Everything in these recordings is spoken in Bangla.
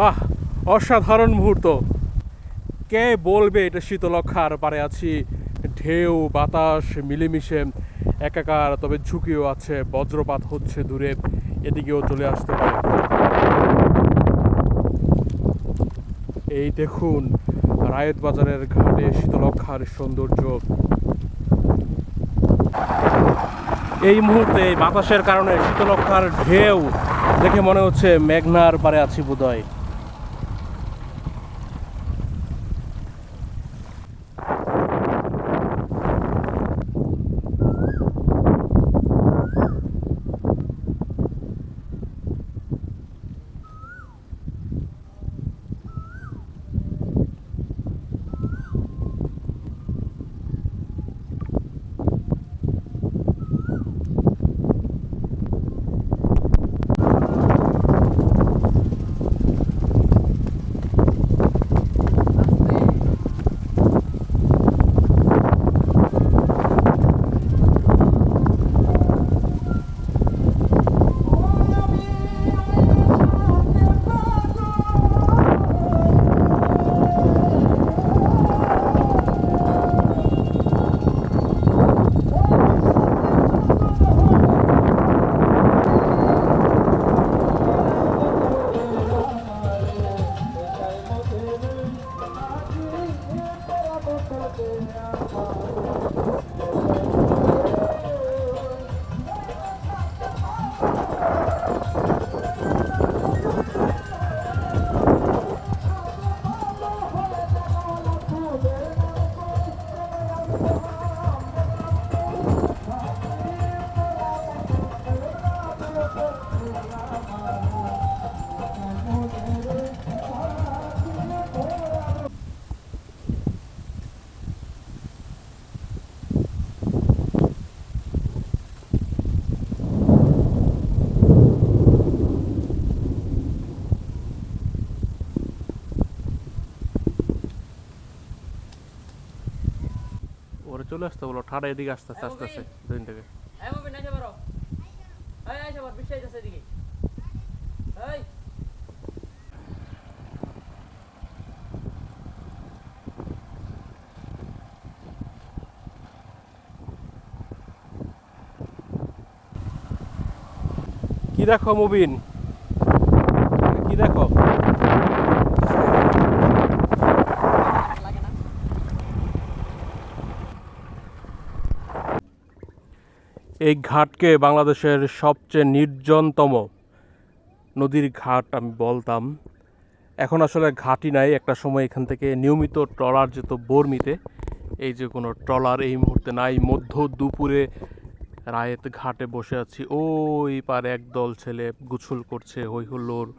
বাহ, অসাধারণ মুহূর্ত। কে বলবে এটা শীতলক্ষার পারে আছি? ঢেউ, বাতাস, মিলেমিশে, একাকার, তবে ঝুঁকিও আছে, বজ্রপাত হচ্ছে দূরে, এদিকেও চলে আসতে পারে। এই দেখুন রায়েত বাজারের ঘাটে শীতলক্ষার সৌন্দর্য। এই মুহূর্তে বাতাসের কারণে শীতলক্ষার ঢেউ, দেখে মনে হচ্ছে মেঘনার পারে আছি বোধহয়। চলে আসতে বলো ঠাডা এদিকে আস্তে আস্তে আস্তে আস্তে দুদিন থেকে কি দেখো মুবিন? কি দেখো? এই ঘাটকে বাংলাদেশের সবচেয়ে নির্জনতম নদীর ঘাট আমি বলতাম। এখন আসলে ঘাটই নাই, একটা সময় এখান থেকে নিয়মিত ট্রলার যেত বর্মিতে। এই যে কোনো ট্রলার এই মুহূর্তে নাই, মধ্য দুপুরে রায়েত ঘাটে বসে আছি। ওই পারে একদল ছেলে গুছল করছে হই হুল্লোড়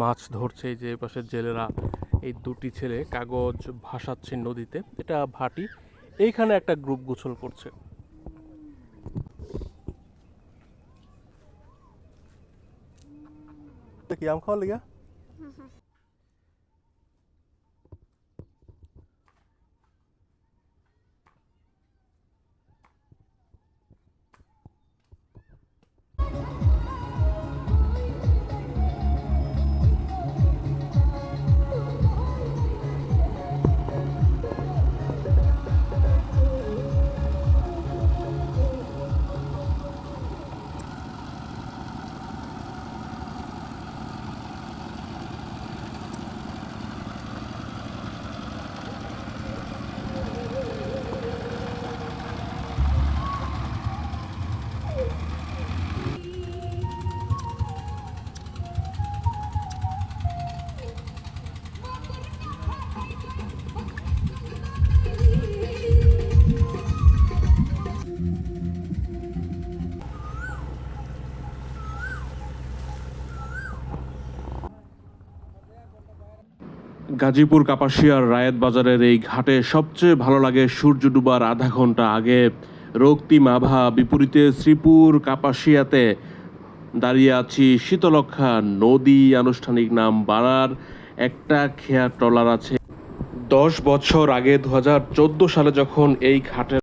মাছ ধরছে যে পাশের জেলেরা, এই দুটি ছেলে কাগজ ভাসাচ্ছে নদীতে, এটা ভাটি। এইখানে একটা গ্রুপ গুছল করছে। কি আম খাওয়ার লিগা গাজীপুর কাপাসিয়ার রায়েত বাজারের এই ঘাটে সবচেয়ে ভালো লাগে সূর্য ডুবার আধা ঘণ্টা আগে। রক্তিম আভা বিপরীতে শ্রীপুর কাপাসিয়াতে দাঁড়িয়ে আছি শীতলক্ষা নদী আনুষ্ঠানিক নাম বানার একটা খেয়া ট্রলার আছে। দশ বছর আগে দু হাজার চোদ্দ সালে যখন এই ঘাটের